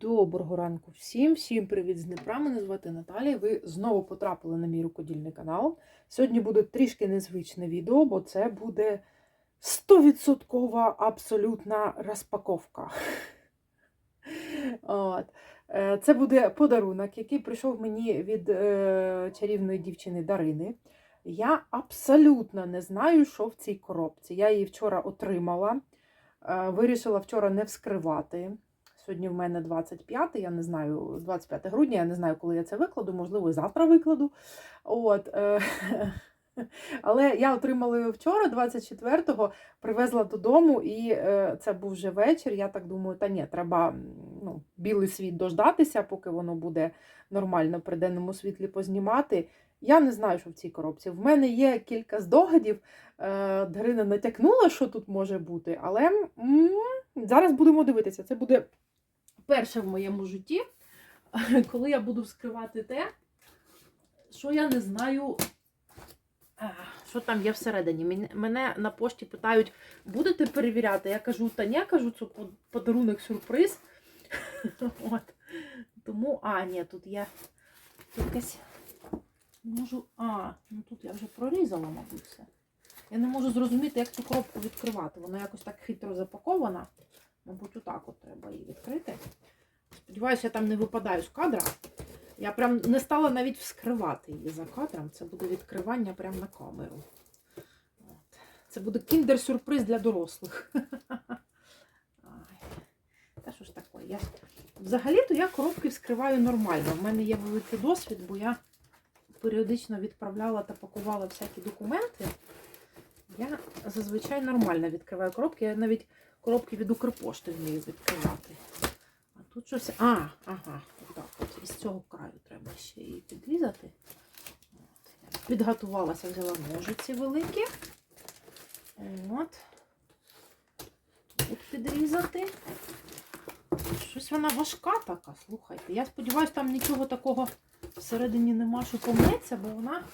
Доброго ранку всім, всім привіт з Дніпра. Мене звати Наталія. Ви знову потрапили на мій рукодільний канал. Сьогодні буде трішки незвичне відео, бо це буде 100% абсолютна розпаковка. От. Е, Це буде подарунок, який прийшов мені від е, чарівної дівчини Дарини. Я абсолютно не знаю, що в цій коробці. Я її вчора отримала. Е, Вирішила вчора не вскривати. Сьогодні в мене 25, я не знаю, 25 грудня, я не знаю, коли я це викладу, можливо, і завтра викладу. От, е, але я отримала його вчора, 24-го, привезла додому, і е, це був вже вечір. Я так думаю, та ні, треба ну, білий світ дождатися, поки воно буде нормально при денному світлі познімати. Я не знаю, що в цій коробці. В мене є кілька здогадів. Е, Дарина натякнула, що тут може бути, але м, зараз будемо дивитися. Це буде перше в моєму житті, коли я буду вскривати те, що я не знаю, що там є всередині. Мене на пошті питають, будете перевіряти? Я кажу, та ні, кажу, це подарунок сюрприз. От. Тому, а, ні, тут є тут якась. Можу. А, ну тут я вже прорізала, мабуть, все. Я не можу зрозуміти, як цю коробку відкривати. Вона якось так хитро запакована. Мабуть, отак от треба її відкрити. Сподіваюся, я там не випадаю з кадра. Я прям не стала навіть вскривати її за кадром. Це буде відкривання прямо на камеру. От. Це буде кіндер-сюрприз для дорослих. Та що ж таке? Я... Взагалі-то я коробки вскриваю нормально. У мене є великий досвід, бо я періодично відправляла та пакувала всякі документи. Я зазвичай нормально відкриваю коробки. Я навіть коробки від Укрпошти вмію відкривати. А тут щось. А, ага, отак от. Із цього краю треба ще її підрізати. От. Підготувалася, взяла ножиці великі. От. Тут підрізати. Щось вона важка така, слухайте. Я сподіваюся, там нічого такого всередині нема, що помнеться, бо вона.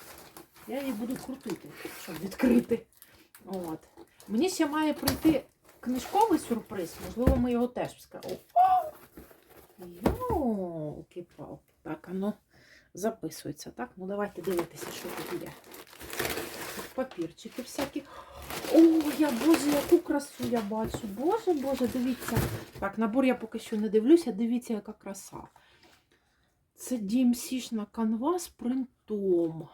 Я її буду крутити, щоб відкрити. От. Мені ще має прийти книжковий сюрприз, можливо, ми його теж вскажемо. Йолки-палки. Так, воно записується, так? Ну давайте дивитися, що тут є. Папірчики всякі. О, я боже, яку красу я бачу. Боже, боже, дивіться. Так, набор я поки що не дивлюся, дивіться, яка краса. Це DMC на канва з принтом.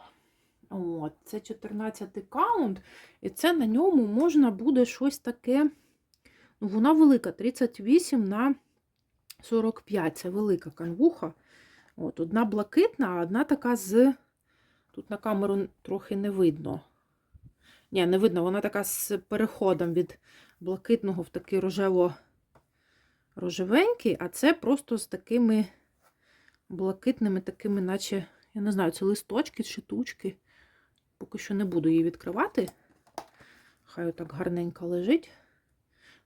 От, це 14 каунт, і це на ньому можна буде щось таке. Ну, вона велика, 38 на 45. Це велика канвуха. От, Одна блакитна, а одна така з. Тут на камеру трохи не видно. Ні, не видно, вона така з переходом від блакитного в такий рожево-рожевенький, а це просто з такими блакитними, такими, наче, я не знаю, це листочки чи тучки. Поки що не буду її відкривати. Хай отак гарненько лежить.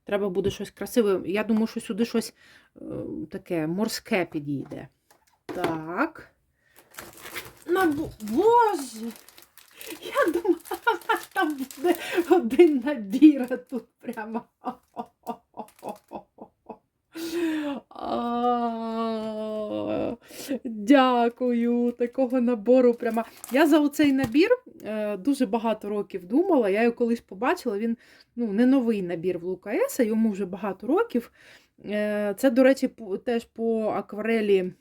Треба буде щось красиве. Я думаю, що сюди щось е, таке морське підійде. Так. На Боже! Я думала, там буде один набір, тут прямо. Дякую, такого набору прямо. Я за оцей набір дуже багато років думала. Я його колись побачила. Він ну, не новий набір в Лукаеса, йому вже багато років. Е, Це, до речі, теж по акварелі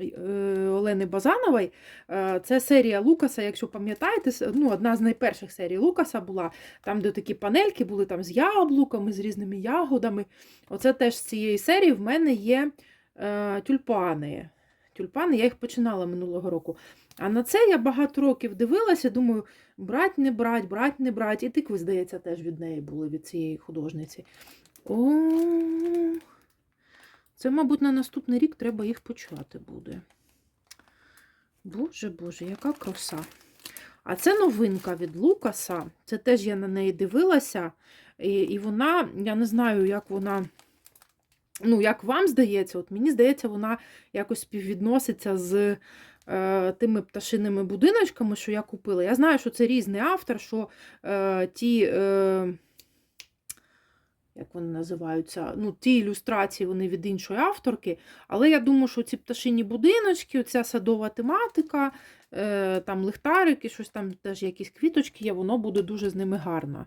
е, Олени Базанової. Е, Це серія Лукаса, якщо пам'ятаєте, ну, одна з найперших серій Лукаса була, там, де такі панельки були там з яблуками, з різними ягодами. Оце теж з цієї серії в мене є е, тюльпани. Тюльпани, я їх починала минулого року. А на це я багато років дивилася, думаю, брать, не брать, брать, не брать. І тикви, здається, теж від неї були, від цієї художниці. О, це, мабуть, на наступний рік треба їх почати буде. Боже, Боже, яка краса. А це новинка від Лукаса. Це теж я на неї дивилася. І, і вона, я не знаю, як вона. Ну, як вам здається, от мені здається, вона якось співвідноситься з тими пташиними будиночками, що я купила. Я знаю, що це різний автор, що е, ті. Е, як вони називаються. Ну, ті ілюстрації вони від іншої авторки. Але я думаю, що ці пташині будиночки, оця садова тематика, е, там лихтарики, щось там теж якісь квіточки є, воно буде дуже з ними гарно.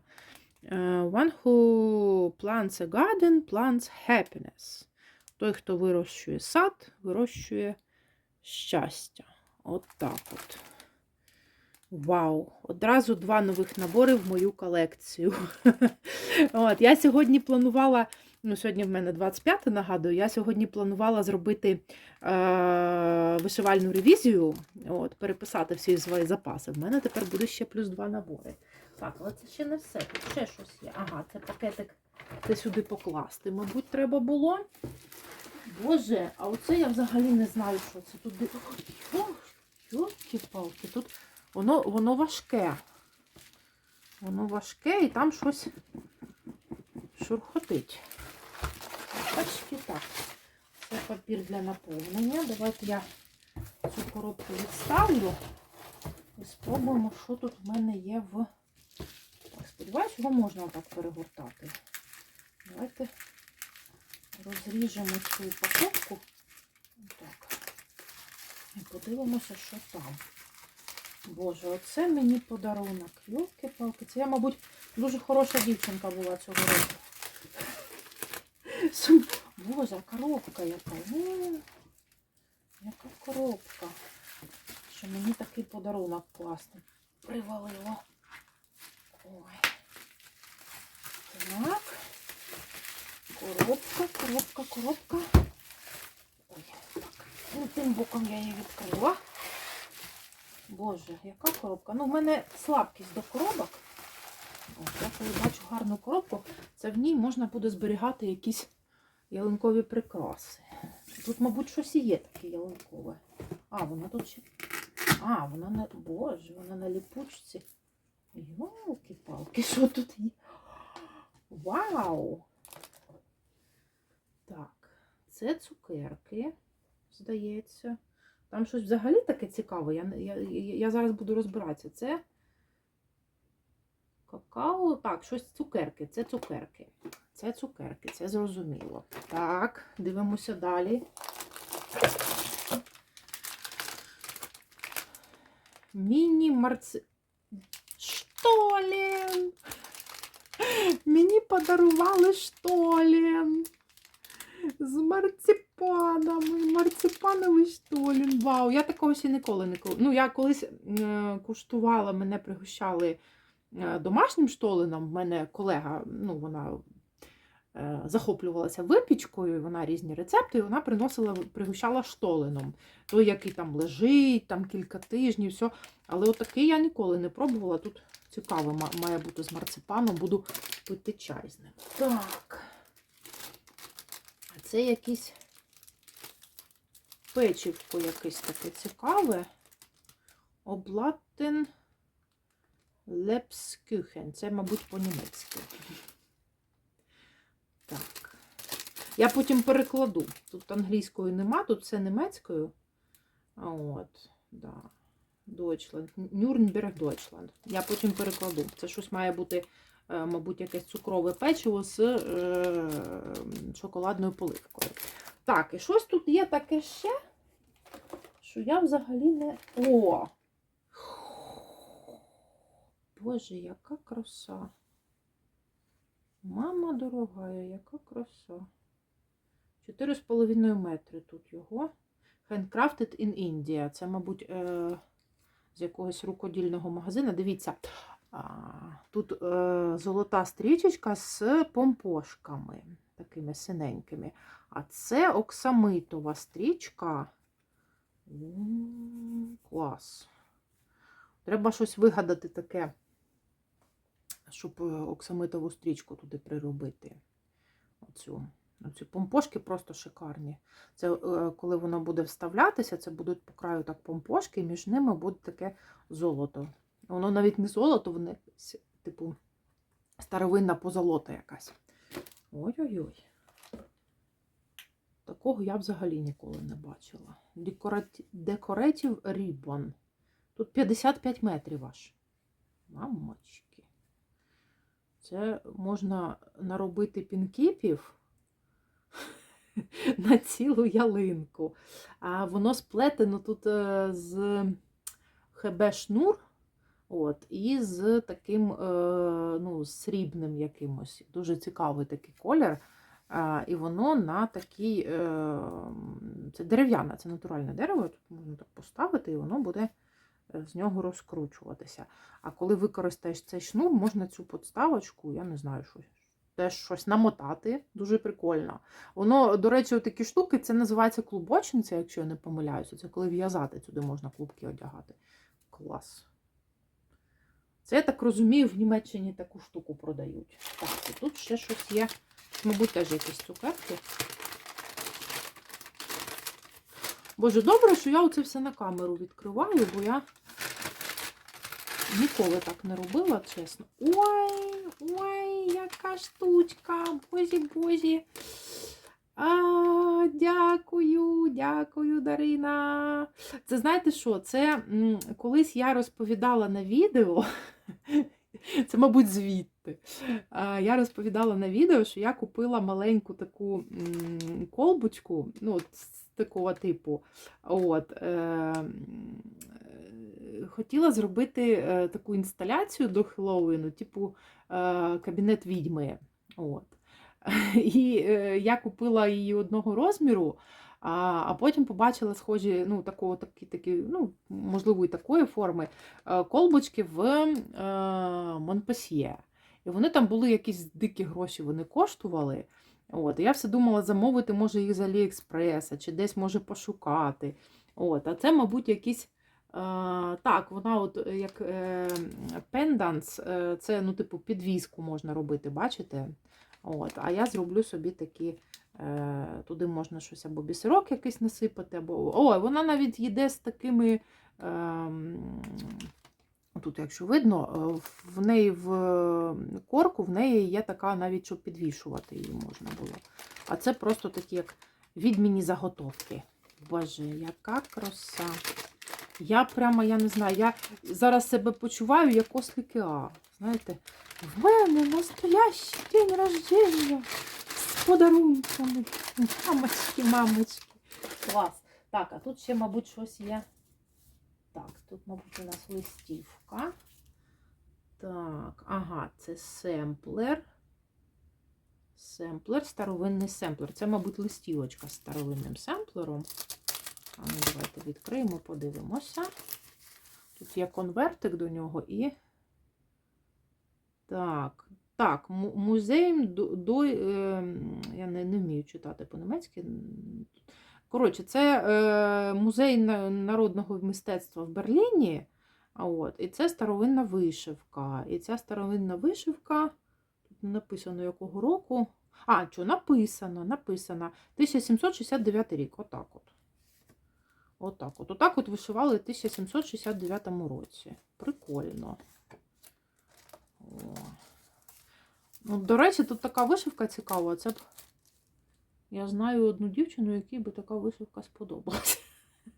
Е, One who plants a garden plants happiness. Той, хто вирощує сад, вирощує щастя. От так от. Вау! Одразу два нових набори в мою колекцію. От, Я сьогодні планувала, ну, сьогодні в мене 25 нагадую, я сьогодні планувала зробити е- вишивальну ревізію, от, переписати всі свої запаси. В мене тепер буде ще плюс два набори. Так, але це ще не все. Тут ще щось є. Ага, це пакетик. Це сюди покласти, мабуть, треба було. Боже, а оце я взагалі не знаю, що це тут. Йолки-палки, тут воно, воно важке. Воно важке і там щось шурхотить. Бачки так. Це папір для наповнення. Давайте я цю коробку відставлю і спробуємо, що тут в мене є в. Сподіваюсь, його можна так перегортати. Давайте розріжемо цю упаковку. Так. І подивимося, що там. Боже, оце мені подарунок. Йолки-палки. Це я, мабуть, дуже хороша дівчинка була цього року. Боже, коробка яка. М, Яка коробка. Що мені такий подарунок класний. Привалило. Ой. Так. Коробка, коробка, коробка. Ну, тим боком я її відкрила. Боже, яка коробка? Ну, в мене слабкість до коробок. От, я коли бачу гарну коробку, це в ній можна буде зберігати якісь ялинкові прикраси. Тут, мабуть, щось і є таке ялинкове. А, вона тут ще. А, вона на. Боже, вона на ліпучці. Йолки-палки, що тут є? Вау! Так, це цукерки, здається. Там щось взагалі таке цікаве. Я, я, я, зараз буду розбиратися. Це какао. Так, щось цукерки. Це цукерки. Це цукерки, це зрозуміло. Так, дивимося далі. Міні-марци... Штолін! Мені подарували штолін. З марципанами. Марципановий штолін. Вау, я такого ще ніколи не Ну, я колись е, куштувала, мене пригощали е, домашнім штолином. В мене колега, ну, вона е, захоплювалася випічкою, вона різні рецепти, і вона приносила, пригощала штолином. Той, який там лежить, там кілька тижнів, все. Але отакий я ніколи не пробувала. Тут цікаво має бути з марципаном, буду пити чай з ним. Так. Це якийсь печивко якесь таке цікаве. Облатен Лепскюхен. Це, мабуть, по-німецьки. Так. Я потім перекладу. Тут англійською нема, тут все німецькою. От, да. Deutschland. Нюрнберг, Deutschland. Я потім перекладу. Це щось має бути, мабуть, якесь цукрове печиво з е, шоколадною поливкою. Так, і щось тут є таке ще, що я взагалі не. О! Боже, яка краса. Мама дорога, яка краса. 4,5 метри тут його. Handcrafted in India. Це, мабуть, е, з якогось рукодільного магазину. Дивіться, тут е, золота стрічечка з помпошками, такими синенькими. А це оксамитова стрічка. Клас. Треба щось вигадати таке, щоб е, оксамитову стрічку туди приробити. Оцю. Оці помпошки просто шикарні. Це е, коли воно буде вставлятися, це будуть по краю так помпошки, і між ними буде таке золото. Воно навіть не золото, воно типу старовинна позолота якась. Ой-ой-ой. Такого я взагалі ніколи не бачила. Декораті... Decorative Ribbon. Тут 55 метрів аж. Мамочки. Це можна наробити пінкіпів на цілу ялинку. А воно сплетено тут е, з ХБ шнур. От, і з таким е, ну, срібним якимось. Дуже цікавий такий колір. І воно на такий. Е, це дерев'яне, це натуральне дерево. Тут можна так поставити, і воно буде е, з нього розкручуватися. А коли використаєш цей шнур, можна цю подставочку, я не знаю, що, теж щось намотати. Дуже прикольно. Воно, до речі, такі штуки, це називається клубочниця, якщо я не помиляюся. Це коли в'язати сюди можна клубки одягати. Клас. Це, я так розумію, в Німеччині таку штуку продають. Так, тут ще щось є. Мабуть, теж якісь цукерки. Боже, добре, що я оце все на камеру відкриваю, бо я ніколи так не робила, чесно. Ой, ой, яка штучка, бозі, бозі. А, дякую, дякую, Дарина. Це знаєте що? Це колись я розповідала на відео. Це, мабуть, звідти. Я розповідала на відео, що я купила маленьку таку колбочку, ну, з такого типу. От, е, хотіла зробити е, таку інсталяцію до Хеллоуіну, типу е, кабінет відьми. От. І е, я купила її одного розміру, а, потім побачила схожі, ну, такого, такі, такі, ну, можливо, і такої форми е, колбочки в е, Монпасьє. І вони там були якісь дикі гроші, вони коштували. От, я все думала замовити, може, їх з Аліекспреса, чи десь може пошукати. От, а це, мабуть, якісь. Е, так, вона от е, як е, пенданс, е, це, ну, типу, підвіску можна робити, бачите? От, а я зроблю собі такі. Е, туди можна щось або бісерок якийсь насипати, або. Ой, вона навіть йде з такими. Е, тут, якщо видно, е, в неї в корку в неї є така, навіть щоб підвішувати її можна було. А це просто такі, як відмінні заготовки. Боже, яка краса. Я прямо, я не знаю, я зараз себе почуваю як ослики А. Знаєте, в мене настоящий день рождения з подарунками. Мамочки, мамочки. Клас. Так, а тут ще, мабуть, щось є. Так, тут, мабуть, у нас листівка. Так, ага, це семплер. Семплер, старовинний семплер. Це, мабуть, листівочка з старовинним семплером. А ну, давайте відкриємо, подивимося. Тут є конвертик до нього і. Так, так, му- музей до, до е, я не, не вмію читати по-німецьки. Коротше, це е, музей народного мистецтва в Берліні. От, і це старовинна вишивка. І ця старовинна вишивка, тут не написано якого року. А, що написано, написано. 1769 рік. Отак от. Отак от. Отак от вишивали в 1769 році. Прикольно. О. Ну, до речі, тут така вишивка цікава. Це б. Я знаю одну дівчину, якій би така вишивка сподобалася.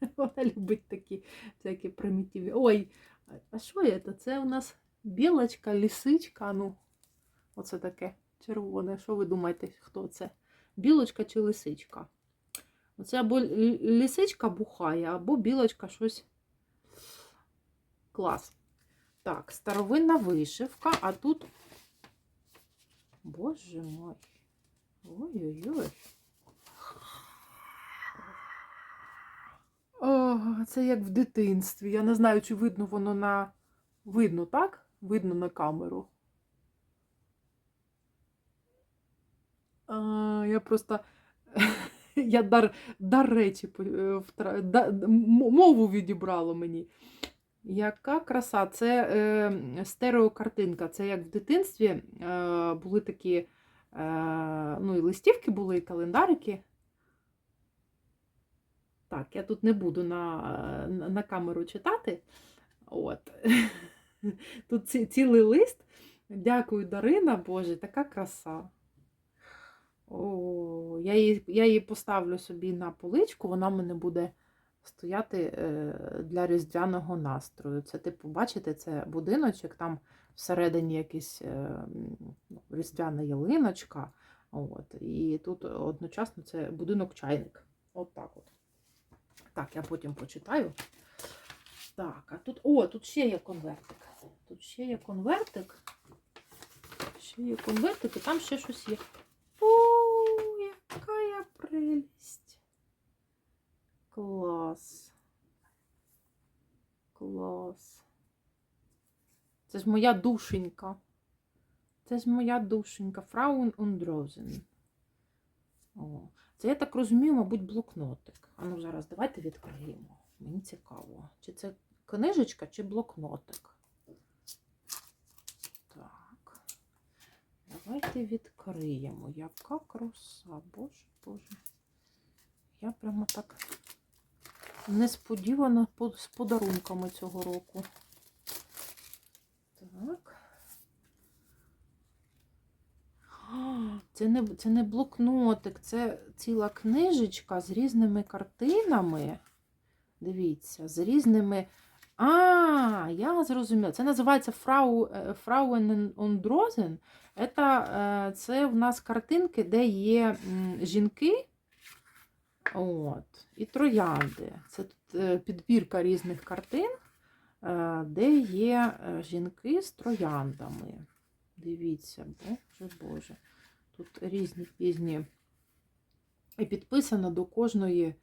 Вона любить такі всякі примітивні. Ой, а що це? Це у нас білочка, лисичка. Ну, оце таке червоне. Що ви думаєте, хто це? Білочка чи лисичка? Оце або лисичка бухає, або білочка щось. Клас. Так, старовинна вишивка, а тут. Боже мой. Ой-ой-ой. О, це як в дитинстві. Я не знаю, чи видно воно на. Видно, так? Видно на камеру. А, я просто. Я дар, дар речі е, втра... да, мову відібрало мені. Яка краса? Це е, стереокартинка. Це як в дитинстві е, були такі е, ну, і листівки були, і календарики. Так, я тут не буду на, на, на камеру читати. От. Тут ці, цілий лист. Дякую, Дарина, Боже, така краса. О, я її, я її поставлю собі на поличку, вона мене буде стояти е, для різдвяного настрою. Це, типу, бачите, це будиночок, там всередині якась е, ну, різдвяна ялиночка. От, і тут одночасно це будинок-чайник. От так от. Так, я потім почитаю. Так, а тут. О, тут ще є конвертик. Тут ще є конвертик. Ще є конвертик, і там ще щось є. О, яка я прелість. Клас. Клас. Це ж моя душенька. Це ж моя душенька. Фраун Ундрозен. О, це, я так розумію, мабуть, блокнотик. А ну зараз давайте відкриємо. Мені цікаво. Чи це книжечка, чи блокнотик? Так. Давайте відкриємо. Яка краса. Боже, Боже. Я прямо так несподівано з подарунками цього року. Так. Це не, це не блокнотик, це ціла книжечка з різними картинами. Дивіться, з різними. А, я зрозуміла. Це називається Фрау, е, und Rosen. Це, е, це в нас картинки, де є жінки. От, і троянди. Це тут е, підбірка різних картин, е, де є е, жінки з трояндами. Дивіться, боже Боже. Тут різні пізні. І підписано до кожної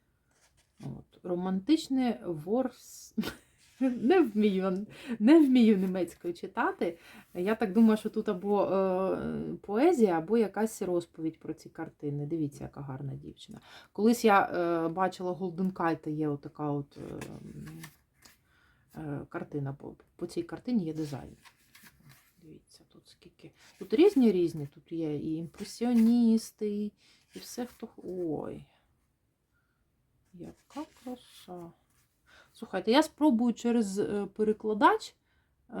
от, романтичне ворс. Не вмію, не вмію німецькою читати. Я так думаю, що тут або е, поезія, або якась розповідь про ці картини. Дивіться, яка гарна дівчина. Колись я е, бачила Голден Кайта, є отака от е, картина. По цій картині є дизайн. Дивіться, тут скільки. Тут різні різні. Тут є і імпресіоністи, і все хто. Ой. Яка краса. Слухайте, я спробую через е, перекладач е,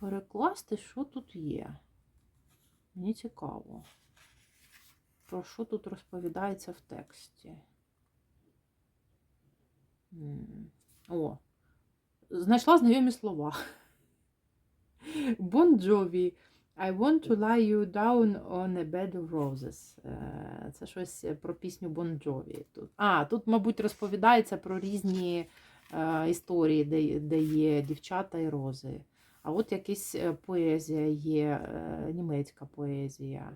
перекласти, що тут є. Мені цікаво. Про що тут розповідається в тексті. О, знайшла знайомі слова. Bon Jovi. I want to lie you down on a bed of roses. Е, Це щось про пісню Jovi. Тут. А, тут, мабуть, розповідається про різні е, історії, де, є дівчата і рози. А от якась е, поезія є, е, німецька поезія.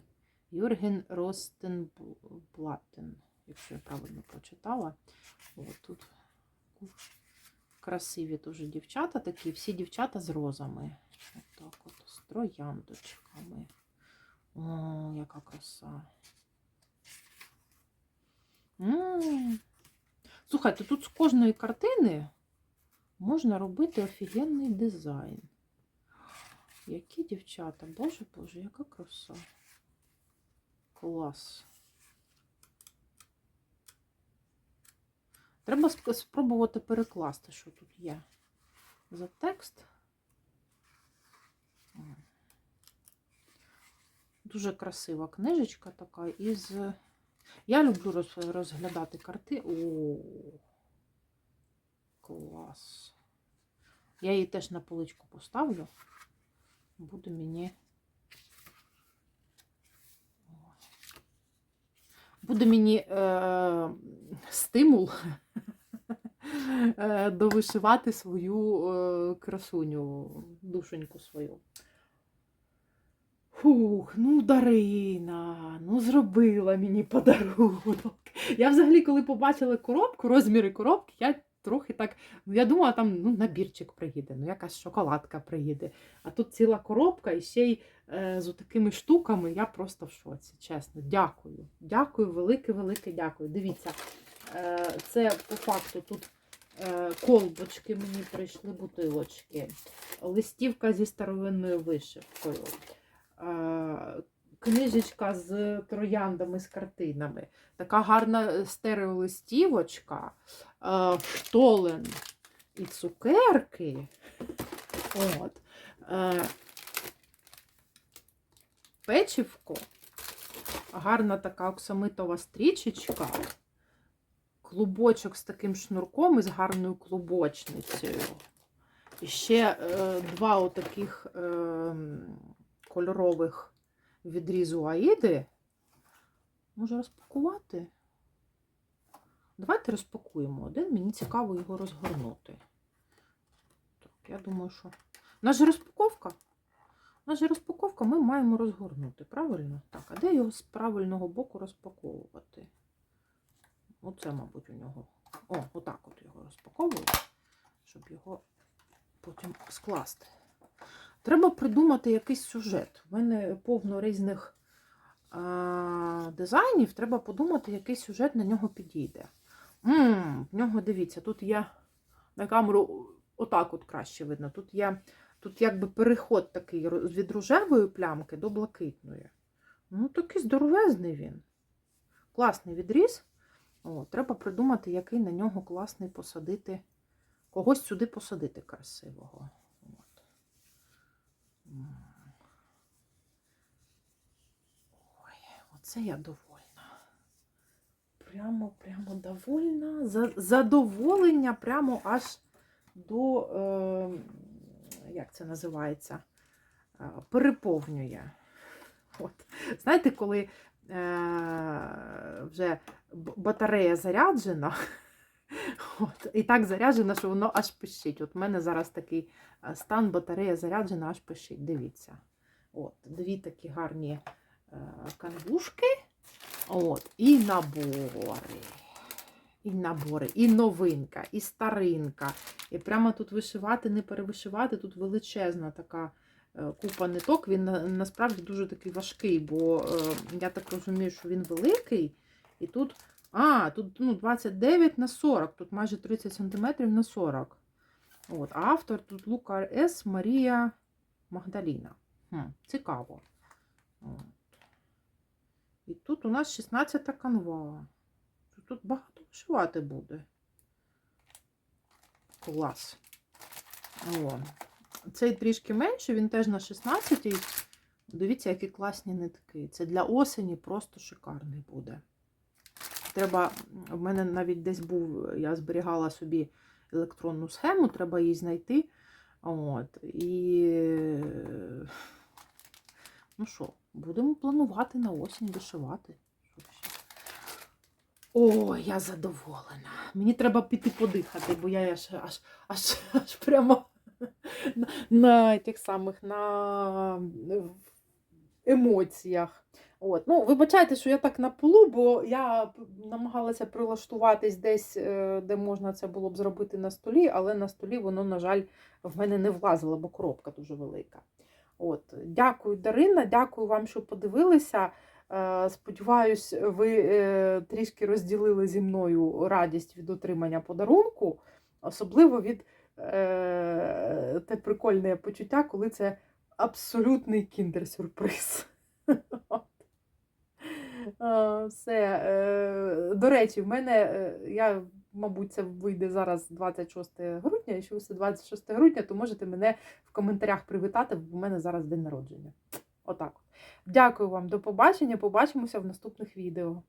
Юрген Ростенплаттен, якщо я правильно прочитала. От тут красиві дуже дівчата такі, всі дівчата з розами. От так от, трояндочками. О, яка краса. М. Слухайте, тут з кожної картини можна робити офігенний дизайн. Які дівчата, боже боже, яка краса. Клас. Треба сп- спробувати перекласти, що тут є за текст. Дуже красива книжечка така із. Я люблю розглядати карти. О, клас. Я її теж на поличку поставлю. Буде мені. Буде мені е, стимул е, довишивати свою е, красуню, душеньку свою. Фух, ну Дарина, ну зробила мені подарунок. Я взагалі, коли побачила коробку, розміри коробки, я трохи так. Ну, я думала, там ну, набірчик приїде, ну якась шоколадка приїде. А тут ціла коробка і ще й е, з такими штуками я просто в шоці. Чесно, дякую. Дякую, велике-велике дякую. Дивіться, е, це по факту тут е, колбочки мені прийшли, бутилочки, листівка зі старовинною вишивкою. Е, Книжечка з трояндами, з картинами. Така гарна стереолистівочка, е, штолен і цукерки. От. Е, Печивко, гарна така оксамитова стрічечка, клубочок з таким шнурком і з гарною клубочницею. І ще е, два отаких е, кольорових відрізу аїди. Може розпакувати? Давайте розпакуємо один. Мені цікаво його розгорнути. Так, я думаю, що. У нас же розпаковка. У нас же розпаковка, ми маємо розгорнути, правильно? Так, а де його з правильного боку розпаковувати? Оце, мабуть, у нього. О, отак от його розпаковують, щоб його потім скласти. Треба придумати якийсь сюжет. У мене повно різних а, дизайнів. Треба подумати, який сюжет на нього підійде. м в нього, дивіться, тут є на камеру отак от краще видно. Тут є тут якби переход такий від рожевої плямки до блакитної. Ну, такий здоровезний він. Класний відріз. О, треба придумати, який на нього класний посадити. Когось сюди посадити красивого. Ой, оце я довольна. Прямо, прямо довольна. Задоволення прямо аж до, е, як це називається, Е, переповнює. От. Знаєте, коли е, вже батарея заряджена, от, і так заряджена, що воно аж пищить. От в мене зараз такий е, стан батарея заряджена, аж пищить. Дивіться. От, дві такі гарні е, канвушки. От, і набори. І набори, і новинка, і старинка. І прямо тут вишивати, не перевишивати. Тут величезна така е, купа ниток. Він на- насправді дуже такий важкий, бо я так розумію, що він великий. І тут, а, тут ну, 29 на 40, тут майже 30 см на 40. От, автор тут Лука С. Марія Магдаліна. Хм, цікаво. От. І тут у нас 16 канва. Тут багато вишивати буде. Клас. О. Цей трішки менше, він теж на 16. Дивіться, які класні нитки. Це для осені просто шикарний буде. Треба, в мене навіть десь був, я зберігала собі електронну схему, треба її знайти. От. І ну що, будемо планувати на осінь вишивати. О, я задоволена. Мені треба піти подихати, бо я аж, аж, аж, аж прямо на, на тих самих на емоціях. От. Ну, вибачайте, що я так на полу, бо я намагалася прилаштуватись десь, е, де можна це було б зробити на столі, але на столі воно, на жаль, в мене не влазило, бо коробка дуже велика. От. Дякую, Дарина, дякую вам, що подивилися. Е, Сподіваюсь, ви е, трішки розділили зі мною радість від отримання подарунку, особливо від те прикольне почуття, коли це абсолютний кіндер-сюрприз. Все. е, До речі, в мене, е, я, мабуть, це вийде зараз 26 грудня. Якщо все 26 грудня, то можете мене в коментарях привітати, бо в мене зараз день народження. Отак. Дякую вам, до побачення. Побачимося в наступних відео.